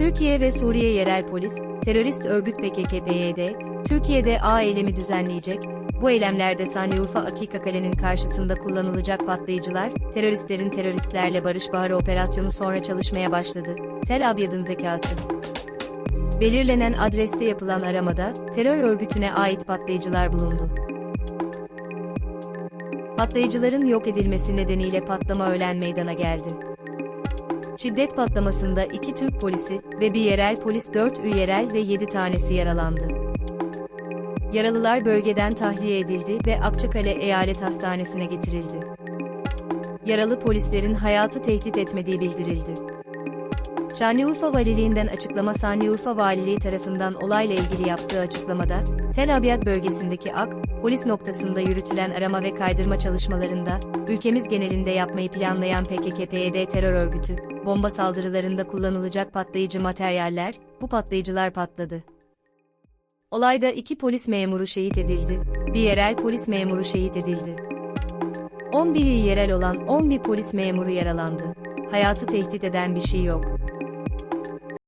Türkiye ve Suriye Yerel Polis, terörist örgüt PKK-PYD, Türkiye'de A eylemi düzenleyecek, bu eylemlerde Sanliurfa Akika Kale'nin karşısında kullanılacak patlayıcılar, teröristlerin teröristlerle barış baharı operasyonu sonra çalışmaya başladı. Tel Abyad'ın zekası. Belirlenen adreste yapılan aramada, terör örgütüne ait patlayıcılar bulundu. Patlayıcıların yok edilmesi nedeniyle patlama öğlen meydana geldi. Şiddet patlamasında iki Türk polisi ve bir yerel polis 4 üye yerel ve 7 tanesi yaralandı. Yaralılar bölgeden tahliye edildi ve Akçakale Eyalet Hastanesi'ne getirildi. Yaralı polislerin hayatı tehdit etmediği bildirildi. Şanlıurfa Valiliğinden açıklama Şanlıurfa Valiliği tarafından olayla ilgili yaptığı açıklamada, Tel Abyad bölgesindeki AK, polis noktasında yürütülen arama ve kaydırma çalışmalarında, ülkemiz genelinde yapmayı planlayan PKK-PYD terör örgütü, bomba saldırılarında kullanılacak patlayıcı materyaller, bu patlayıcılar patladı. Olayda iki polis memuru şehit edildi, bir yerel polis memuru şehit edildi. 11'i yerel olan 11 polis memuru yaralandı. Hayatı tehdit eden bir şey yok.